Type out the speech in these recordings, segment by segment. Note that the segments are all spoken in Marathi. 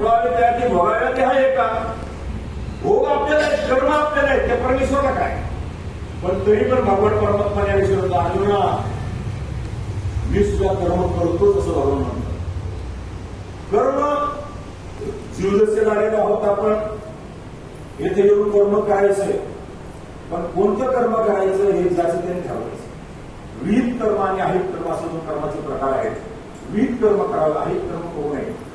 पुरावे त्याची भोगायला ते आहे का? भोग आपल्याला आहेत, कर्म आपल्याला आहेत, त्या परमेश्वरला काय? पण तरी पण भगवान परमात्मा या विषयावर अर्जुना मी सुद्धा कर्म करतो असं भगवान म्हणतात. कर्म जीवदस्य झालेलो आहोत आपण येथे येऊन कर्म करायचंय पण कोणतं कर्म करायचं हे जास्त त्यांनी ठरवायचं. विहित कर्म आणि अहित कर्म असं दोन कर्माचे प्रकार आहेत. विहित कर्म करावं अहित कर्म करू नये.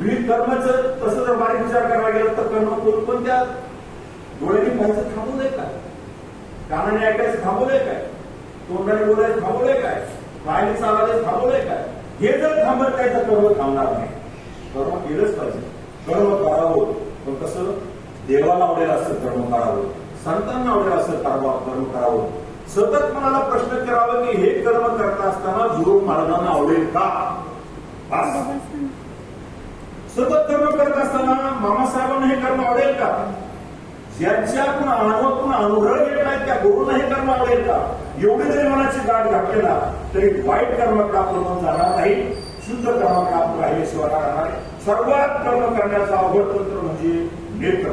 विविध कर्माचं तसं जर बारीक विचार करायला गेलं तर कर्म कोणकोणत्या डोळ्यांनी पाहायचं थांबवलंय काय? कानाने ऐकायचं थांबवलंय काय? तोंडाने बोलायचं थांबवलंय काय? पायाने चालायचं थांबवलंय काय? हे जर थांबत काय तर कर्म थांबणार नाही. कर्म केलंच पाहिजे. कर्म करावं. पण कसं? देवाला आवडेल असं कर्म करावं. संतांना आवडेल असं कर्म कर्म करावं. सतत मनाला प्रश्न करावा की हे कर्म करता असताना गुरु महाराजांना आवडेल का? बस. सतत कर्म करत असताना मामासाहेबांना हे कर्म आवडेल का? ज्यांच्याकडून अनुभवातून अनुग्रह येत नाही त्या गुरुना हे कर्म आवडेल का? एवढे जरी मनाची गाठ घातलेला तरी वाईट कर्माकडे आपलं मन जाणार नाही. शुद्ध कर्माकडे आपण राहिल्याशिवाय राहणार सर्वात कर्म करण्याचा अवघड तंत्र म्हणजे नेत्र.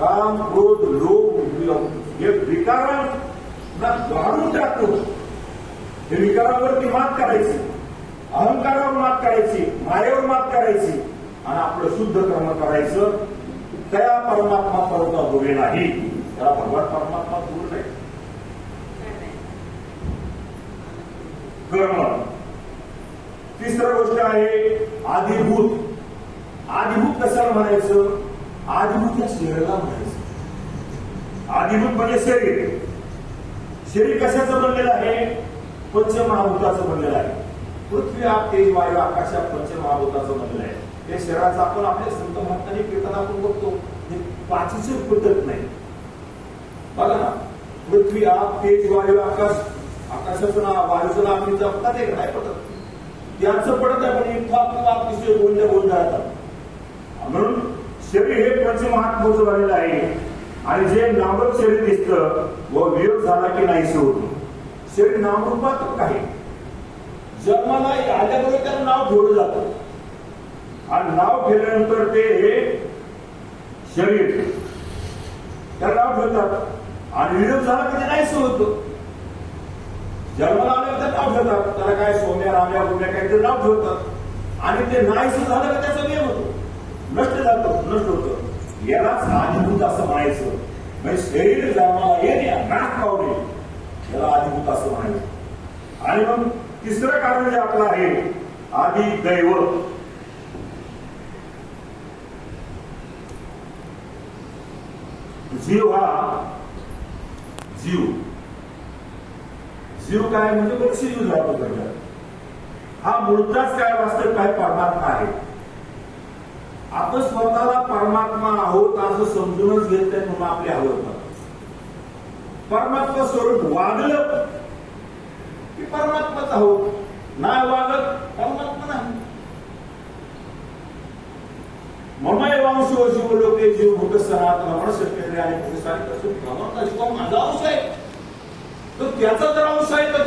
काम क्रोध लोभ हे विकारांना वाढून टाकतो हे विकारावरती मात करायची. अहंकारावर मात करायची मायेवर मात करायची. आणि आपलं शुद्ध कर्म करायचं त्या परमात्मा पर्यंत दुरे नाही. त्याला भगवान परमात्मा दूर नाही कर्म. तिसरं गोष्ट आहे आदिभूत. आदिभूत कशाला म्हणायचं? आदिभूत या शरीराला म्हणायचं. आदिभूत म्हणजे शरीर. शरीर कशाचं बनलेलं आहे? पंचमहाभूताचं बनलेलं आहे. पृथ्वी आप तेज वायू आकाश पंच महाभूताचं म्हणलं आहे. हे शरीराचं आपण आपल्या संत महात्माने कीर्तन आपण बघतो. हे पाचीचे पद्धत नाही. बघा ना पृथ्वी आप तेज वायू आकाश. आकाशाचं नाव वायूचं नाव मी जपतात एक नाही पडत त्याचं पडत आहे पण इतका विषय गोंधळ बोल जातात म्हणून शरीर हे पंचमहात्माचं झालेलं आहे. आणि जे नामरूप शरीर दिसतं व वियोग झाला की नाही होतो शरीर नामरूपात काही जन्माला आल्याबरोबर त्याला नाव ठेवलं जात. आणि नाव ठेवल्यानंतर ते हे शरीर त्याला नाव ठेवतात. आणि विरोध झाला की ते नाहीसे होतं जन्माला आल्यानंतर नाव ठेवतात. त्याला काय सोन्या राम्या काय ते नाव ठेवतात. आणि ते नाहीसं झालं की त्याचा नियम होतो. नष्ट जातं नष्ट होतं. यालाच आदिभूत असं म्हणायचं. म्हणजे शरीर जन्माला येणे नाक पावणे. याला आदिभूत असं म्हणायचं. आणि मग तिसरं कारण जे आपलं आहे आधी दैव. जीव हा जीव. जीव काय म्हणजे बक्षी जीव जातो त्याच्यात. हा मुळताच काय वास्तव काय परमात्मा आहे. आपण स्वतःला परमात्मा आहोत असं समजूनच घेत नाही म्हणून आपले आवडतात परमात्मा स्वरूप वागलं मी परमात्माच आहोत नाही वागत परमात्मा नाही. ममय वंशो जीव लोके जीव भूत सनातन म्हण सत्य आणि पुरुषाने तसं माझा अंश आहे. तर त्याचा जर अंश आहे तर